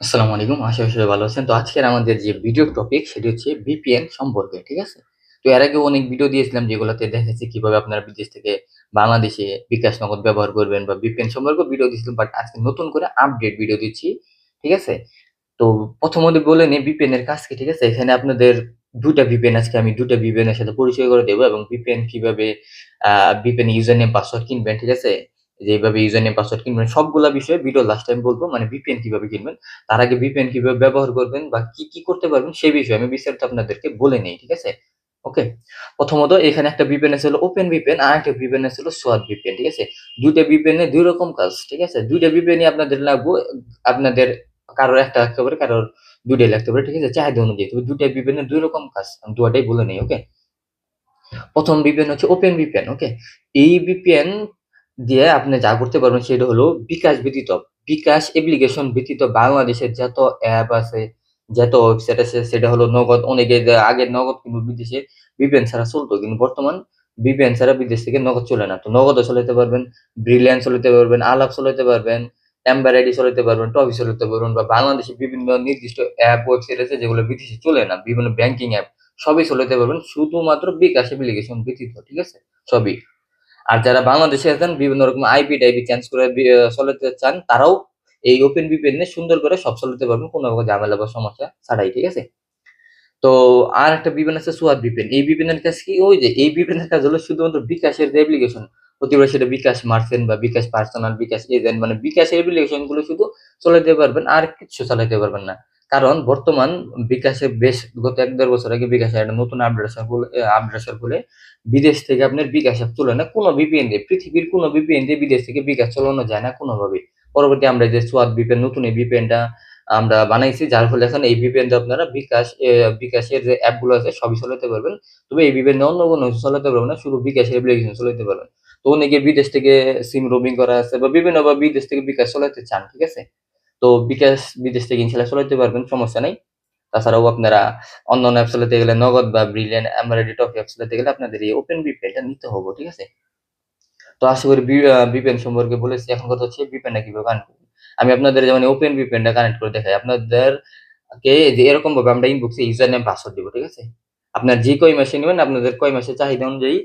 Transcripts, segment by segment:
আসসালামু আলাইকুম। আশা করি ভালো আছেন। তো আজকের আমাদের যে ভিডিও টপিক সেটি হচ্ছে VPN সম্পর্কে, ঠিক আছে? তো এর আগেও অনেক ভিডিও দিয়েছিলাম যেগুলোতে দেখাচ্ছি কীভাবে আপনারা বিদেশ থেকে বাংলাদেশে বিকাশ নগদ ব্যবহার করবেন বা VPN সম্পর্কে ভিডিও দিয়েছিলাম। বাট আজকে নতুন করে আপডেট ভিডিও দিচ্ছি, ঠিক আছে? তো প্রথমত বলে নেই VPN এর কাজ কি, ঠিক আছে? এখানে আপনাদের ২ ভিপিএন আজকে আমি ২ টা VPN এর সাথে পরিচয় করে দেব এবং VPN কীভাবে VPN ইউজার নেম পাসওয়ার্ড কিনবেন, ঠিক আছে? যে এইভাবে ইউজার নেম পাসওয়ার্ড কিনবেন সবগুলা বিষয়ে ভিডিও লাস্ট টাইম বলব মানে VPN কীভাবে কিনবেন। তার আগে VPN কীভাবে ব্যবহার করবেন বা কি, কি করতে পারবেন সেই বিষয়ে আমি বিস্তারিত আপনাদেরকে বলে নেই, ঠিক আছে? ওকে? প্রথমত এখানে একটা VPN আছে হলো ওপেন VPN আরেকটা VPN আছে হলো সোয়াট VPN, ঠিক আছে? ২ টা VPN এর ২ রকম কাজ, ঠিক আছে? ২ টা VPN আপনাদের লাগবো। আপনাদের কারোর একটা লাগতে পারে, কারোর ২ টাই লাগতে পারে, ঠিক আছে? চাহিদা অনুযায়ী। তবে ২ টা VPN এর ২ রকম কাজ। আমি ২ টাই বলে নেই, ওকে? ১ম VPN হচ্ছে ওপেন VPN, ওকে? এই VPN দিয়ে আপনি যা করতে পারবেন সেটা হলো বিকাশ ব্যতীত, বিকাশ অ্যাপ্লিকেশন ব্যতীত বাংলাদেশের যত অ্যাপ আছে, যত ওয়েবসাইট আছে সেটা হলো নগদ অনেকে আগে নগদ কিন্তু বিদেশে VPN ছাড়া চলতো। কিন্তু বর্তমান VPN ছাড়া বিদেশ থেকে নগদ চলে না। তো নগদও চালাইতে পারবেন, ব্রিলিয়ান্ট চালাইতে পারবেন, আলাপ চালাইতে পারবেন, এম্বার আইডি চালাইতে পারবেন, টফি চালাইতে পারবেন বা বাংলাদেশে বিভিন্ন নির্দিষ্ট অ্যাপ, ওয়েবসাইট আছে যেগুলো বিদেশে চলে না। বিভিন্ন ব্যাংকিং অ্যাপ সবই চালাইতে পারবেন শুধুমাত্র বিকাশ অ্যাপ্লিকেশন ব্যতীত, ঠিক আছে? সবই। আর যারা বাংলাদেশে আছেন বিভিন্ন রকম আইপি-টাইপি চেঞ্জ করে চালাতে চান তারাও এই ওপেন VPN এ সুন্দর করে সব চালাতে পারবেন কোনো রকম ঝামেলা বা সমস্যা ছাড়াই, ঠিক আছে? তো আর একটা VPN আছে সোয়াট VPN। এই এর কাজ কি? ওই যে এই এর কাজ হলো শুধুমাত্র বিকাশের যে অ্যাপ্লিকেশন প্রতিবার সেটা বিকাশ মার্চেন্ট বা বিকাশ পার্সোনাল, বিকাশ এজেন্ট মানে বিকাশের অ্যাপ্লিকেশনগুলো শুধু চালাইতে পারবেন আর কিছু চালাইতে পারবেন না। কারণ বর্তমান বিকাশে বেশ গত এক দেড় বছর আগে বিকাশে একটা নতুন আপডেট আসার ফলে আপডেট আসার ফলে বিদেশ থেকে আপনার বিকাশ না। কোন VPN দিয়ে পৃথিবীর কোনো VPN দিয়ে বিদেশ থেকে বিকাশ চালানো যায় না কোনভাবেই। পরবর্তী আমরা যে সোয়াট VPN নতুন এই VPN টা আমরা বানাইছি যার ফলে এখন এই দিয়ে আপনারা বিকাশ বিকাশের যে অ্যাপগুলো আছে সবই চালাতে পারবেন। তবে এই দিয়ে অন্য কোনো চালাতে পারবেন না। শুধু বিকাশের অ্যাপ্লিকেশন চালাতে পারবেন। তো অনেকে বিদেশ থেকে সিম রোমিং করা আছে বা বিভিন্নভাবে বিদেশ থেকে বিকাশ চালাতে চান, ঠিক আছে? তো বিকাশ বিদেশ থেকে ইনশাআল্লাহ চালাইতে পারবেন, সমস্যা নাই। তাছাড়াও আপনারা অন্য অন্য অ্যাপ চালাতে গেলে নগদ বা brilliant member ID, Toffee app চালাতে গেলে আপনাদের এই ওপেন VPN টা নিতে হবে, ঠিক আছে? তো আশা করি বি আ সম্পর্কে বলেছি। এখন কথা হচ্ছে VPN টা কীভাবে কানেক্ট করবেন। আমি আপনাদের যেমন ওপেন VPN টা কানেক্ট করে দেখাই। আপনাদের কে যে এরকমভাবে আমরা ইনবক্সে ইউজার নেম পাসওয়ার্ড দিব, ঠিক আছে? আপনার যে কয় মাসে নিবেন আপনাদের কয় মাসের চাহিদা অনুযায়ী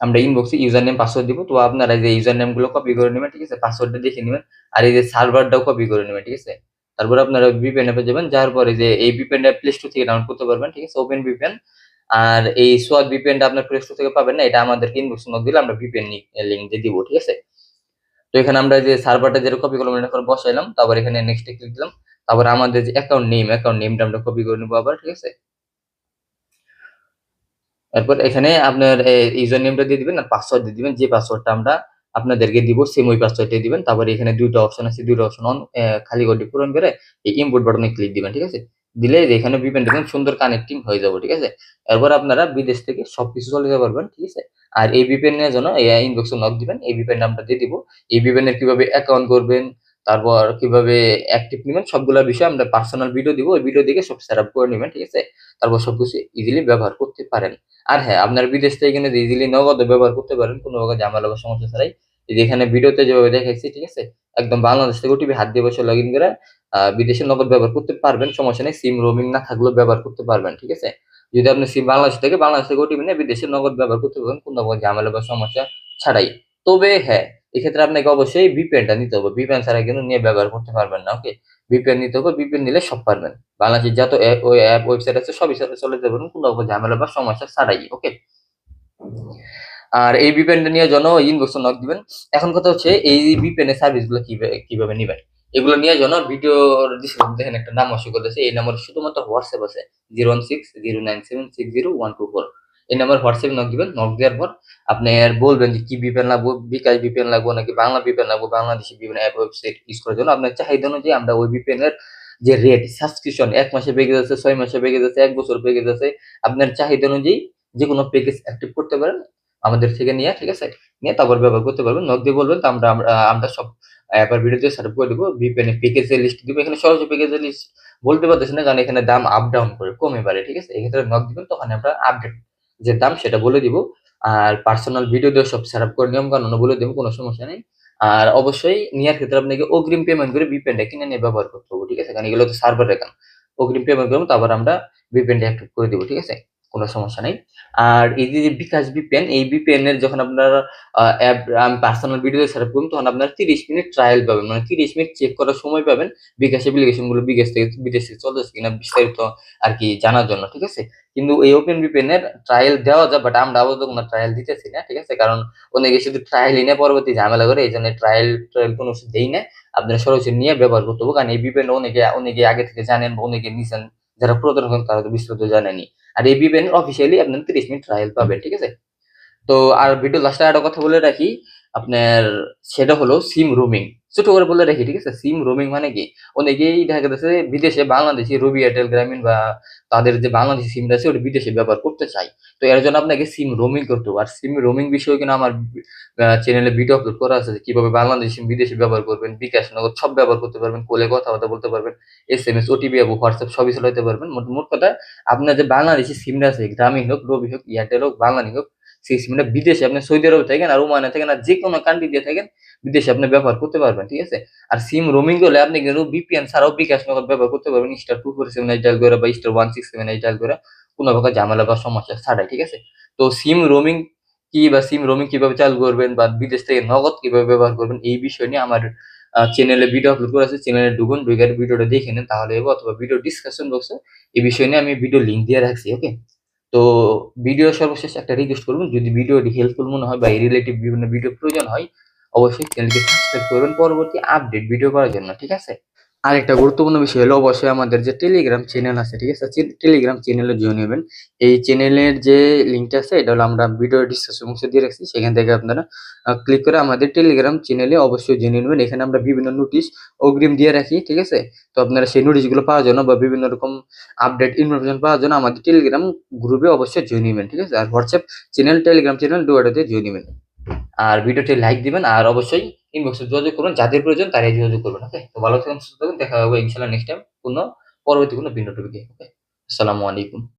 আমরা ইনবক্সে ইউজার নেম পাসওয়ার্ড দিব। তো আপনারা যে ইউজার নেমগুলো কপি করে নেবেন ঠিক আছে? পাসওয়ার্ডটা দেখে নেবেন আর এই যে সার্ভারটাও কপি করে নিবেন, ঠিক আছে? তারপর আপনারা VPN অ্যাপে যাবেন। যাওয়ার পরে যে এই VPN টা প্লে স্টোর থেকে ডাউনলোড করতে পারবেন, ঠিক আছে? ওপেন VPN আর এই সোয়াট VPN টা আপনার প্লে স্টোর থেকে পাবেন না। এটা আমাদেরকে ইনবক্স নক দিলে আমরা VPN নি লিংক দিয়ে দিব, ঠিক আছে? তো এখানে আমরা যে সার্ভারটা যেটা কপি করলাম এটা বসাইলাম। তারপর এখানে নেক্সট ক্লিক দিলাম। তারপর আমাদের যে অ্যাকাউন্ট নেম, অ্যাকাউন্ট নেমটা আমরা কপি করে নিব আবার, ঠিক আছে? এরপর এখানে আপনার ইউজার নেমটা দিয়ে দিবেন আর পাসওয়ার্ড দিয়ে দিবেন। যে পাসওয়ার্ডটা আমরা আপনাদেরকে দিব সেম ওই পাসওয়ার্ডটাই দিবেন। তারপরে এখানে ২ টা অপশন আছে। ২ টা অপশন অন খালি ঘরটি পূরণ করে এই ইম্পোর্ট বাটনে ক্লিক দিবেন, ঠিক আছে? দিলে এখানে টা দেখুন সুন্দর কানেক্টিং হয়ে যাবে, ঠিক আছে? এরপর আপনারা বিদেশ থেকে সবকিছু চলে যেতে পারবেন, ঠিক আছে? আর এই এর জন্য এই ইনবক্সে নক দিবেন। এই VPN নামটা দিয়ে দিব। এই এর কীভাবে অ্যাকাউন্ট করবেন, তারপর কীভাবে অ্যাক্টিভ নেবেন সবগুলা বিষয়ে আমরা পার্সোনাল ভিডিও দিব। ওই ভিডিও দেখে সব সেটআপ করে নেবেন ঠিক আছে? তারপর সবকিছু ইজিলি ব্যবহার করতে পারেন। আর হ্যাঁ, আপনার বিদেশ থেকে কিন্তু ইজিলি নগদ ব্যবহার করতে পারেন কোন প্রকার ঝামেলা বা সমস্যা ছাড়াই। এই যে এখানে ভিডিওতে যেভাবে দেখাইছি, ঠিক আছে? একদম বাংলাদেশ থেকে ওটিপি হাত দিয়ে বসে লগইন করে আ বিদেশে নগদ ব্যবহার করতে পারবেন। সমস্যা নেই। সিম রোমিং না থাকলেও ব্যবহার করতে পারবেন, ঠিক আছে? যদি আপনি সিম বাংলাদেশ থেকে বাংলাদেশ থেকে ওটিপি নিয়ে বিদেশে নগদ ব্যবহার করতে পারবেন কোন প্রকার ঝামেলা বা সমস্যা ছাড়াই। তবে হ্যাঁ, এক্ষেত্রে আপনাকে অবশ্যই VPN টা নিতে হবে। VPN ছাড়া কিন্তু নিয়ে ব্যবহার করতে পারবেন না, ওকে? VPN নিতে হবে। বিপিএন নিলে সব পারবেন। বাংলাদেশের যত ওই অ্যাপ, ওয়েবসাইট আছে সবই চালা চালাতে পারবেন কোন রকম ঝামেলা বা সমস্যা ছাড়াই, ওকে? আর এই VPN টা নেওয়ার জন্য ইনবক্সে নক দিবেন। এখন কথা হচ্ছে এই VPN এর সার্ভিসগুলো কিভা কীভাবে নিবেন? এগুলো নেওয়ার জন্য ভিডিওর দেখেন একটা নাম শো করতেছে। এই নাম্বারে শুধুমাত্র হোয়াটসঅ্যাপ আছে। 016-097-60124 এই নাম্বারে WhatsApp নক দিবেন। নক দেওয়ার পর আপনার বলবেন যে কি VPN লাগবো, বিকাশ VPN লাগবো নাকি বাংলা VPN লাগবো। বাংলাদেশি বিভিন্ন অ্যাপ, ওয়েবসাইট ইউজ করার জন্য আপনার চাহিদা অনুযায়ী আমরা ওই এর যে রেট সাবস্ক্রিপশন ১ মাসের প্যাকেজ আছে, ৬ মাসের প্যাকেজ আছে, ১ বছর প্যাকেজ আছে। আপনার চাহিদা অনুযায়ী যেকোনো প্যাকেজ অ্যাক্টিভ করতে পারেন আমাদের থেকে নিয়ে, ঠিক আছে? নিয়ে তারপর ব্যবহার করতে পারবেন। নক দিয়ে বলবেন তো আমরা আমরা সব অ্যাপ আর ভিডিও দিয়ে সেটআপ করে দিব। এর প্যাকেজের লিস্ট দিব। এখানে সহজে প্যাকেজের লিস্ট বলতে পারতেছি না কারণ এখানে দাম আপ ডাউন করে, কমে পারে ঠিক আছে? এক্ষেত্রে নক দিবেন তখন আমরা আপডেট যে দাম সেটা বলে দিব। আর পার্সোনাল ভিডিও দিয়ে সব সেট আপ করে নিয়ম কানুন বলে দেবো, কোনো সমস্যা নেই। আর অবশ্যই নেওয়ার ক্ষেত্রে আপনাকে অগ্রিম পেমেন্ট করে ভিপিএনটা কিনে নিয়ে ব্যবহার করতে হবে, ঠিক আছে কারণ এগুলো তো সার্ভার একান অগ্রিম পেমেন্ট করব তারপর আমরা ভিপিএনটা অ্যাক্টিভ করে দেবো, ঠিক আছে কোনো সমস্যা নেই। আর এই যে বিকাশ ভিপিএন এই ভিপিএন এর যখন আপনার অ্যাপ আমি পার্সোনাল ভিডিও সেট আপ করুন, তখন আপনার তিরিশ মিনিট ট্রায়াল পাবেন। মানে তিরিশ মিনিট চেক করার সময় পাবেন বিকাশ অ্যাপ্লিকেশনগুলো বিকাশ থেকে, বিদেশ থেকে চলতেছে কিনা বিস্তারিত আর কি জানার জন্য, ঠিক আছে? কিন্তু এই ওপেন ভিপিএন এর ট্রায়াল দেওয়া যায় বাট আমরা আপাতত কোনো ট্রায়াল দিতেছি না, ঠিক আছে? কারণ অনেকে শুধু ট্রায়াল নিয়ে, পরবর্তী ঝামেলা করে এই জন্য ট্রায়াল ট্রায়াল কোনো দেই না। আপনারা সরাসরি নিয়ে ব্যবহার করতে হবে, কারণ এই ভিপিএন অনেকে অনেকে আগে থেকে জানেন বা অনেকে নিছেন। যারা পুরাতন করেন তারা তো বিস্তারিত জানেনি। আর এই বিবেন অফিসিয়ালি আপনার তিরিশ মিনিট ট্রায়াল পাবেন, ঠিক আছে? তো আর ভিডিও লাস্টে আরও কথা বলে রাখি আপনার সেটা হলো সিম রোমিং ছোট করে বলে রাখি, ঠিক আছে? সিম রোমিং মানে কি? অনেকেই দেখা যাচ্ছে বিদেশে বাংলাদেশি রবি এয়ারটেল, গ্রামীণ বা তাদের যে বাংলাদেশি সিমটা আছে ওটা বিদেশে ব্যবহার করতে চাই তো এর জন্য আপনাকে সিম রোমিং করতে হবে। আর সিম রোমিং বিষয়ে কিন্তু আমার চ্যানেলে ভিডিও আপলোড করা আছে কীভাবে বাংলাদেশি সিম বিদেশে ব্যবহার করবেন, বিকাশ নগদ সব ব্যবহার করতে পারবেন, কোলে কথাবার্তা বলতে পারবেন এস এম এস ওটিপি এবং হোয়াটসঅ্যাপ সবই চালাতে পারবেন। মোট মোট কথা, আপনার যে বাংলাদেশি সিমটা আছে, গ্রামীণ হোক, রবি হোক, এয়ারটেল হোক বাংলানি হোক সেই মানে বিদেশে আপনি সৌদি আরবে থাকেন আর ওমানে থাকেন আর যে কোনো কান্ট্রি দিয়ে থাকেন, বিদেশে আপনি ব্যবহার করতে পারবেন, ঠিক আছে? আর সিম রোমিং করলে আপনি কিন্তু বিপিএন ছাড়াও বিকাশ নগদ ব্যবহার করতে পারবেন star two four seven eight dial করে বা star one six seven eight dial করে কোনো প্রকার ঝামেলা বা সমস্যা ছাড়াই, ঠিক আছে? তো সিম রোমিং কি বা সিম রোমিং কীভাবে চালু করবেন বা বিদেশ থেকে নগদ কীভাবে ব্যবহার করবেন এই বিষয় নিয়ে আমার চ্যানেলে ভিডিও আপলোড করা আছে চ্যানেলে ঢুকুন ঢুকার ভিডিওটা দেখে নেন, তাহলে অথবা ভিডিও ডিসকাশন বক্সে এই বিষয় নিয়ে আমি ভিডিও লিঙ্ক দিয়ে রাখছি ওকে তো ভিডিও সর্বশেষ একটা রিকোয়েস্ট করবেন যদি ভিডিওটি হেল্পফুল মনে হয় বা রিলেটিভ বিভিন্ন ভিডিও প্রয়োজন হয়, অবশ্যই চ্যানেলটি সাবস্ক্রাইব করবেন। পরবর্তী আপডেট ভিডিও করার জন্য, ঠিক আছে? আরেকটা গুরুত্বপূর্ণ বিষয় হলো অবশ্যই আমাদের যে টেলিগ্রাম চ্যানেল আছে, ঠিক আছে? টেলিগ্রাম চ্যানেলে জয়েন হবেন। এই চ্যানেলের যে লিঙ্কটা আছে, এটা হলো আমরা ভিডিও ডিসকাশন বক্সে দিয়ে রাখছি। সেখান থেকে আপনারা ক্লিক করে আমাদের টেলিগ্রাম চ্যানেলে অবশ্যই জেনে নেবেন। এখানে আমরা বিভিন্ন নোটিশ অগ্রিম দিয়ে রাখি, ঠিক আছে? তো আপনারা সেই নোটিশগুলো পাওয়ার জন্য বা বিভিন্ন রকম আপডেট ইনফরমেশন পাওয়ার জন্য আমাদের টেলিগ্রাম গ্রুপে অবশ্যই জয়েন নেবেন, ঠিক আছে? আর হোয়াটসঅ্যাপ চ্যানেল টেলিগ্রাম চ্যানেল দুয়াটাতে জয়েন নেবেন। আর ভিডিওটি লাইক দিবেন, আর অবশ্যই ইনবক্সে যোগাযোগ করবেন যাদের প্রয়োজন তারাই যোগাযোগ করবেন ওকে তো ভালো থাকুন, সুস্থ থাকুন, দেখা হবে ইনশাল্লাহ নেক্সট টাইম কোনো পরবর্তী কোনো ভিডিও টপিকে ওকে আসসালামু আলাইকুম।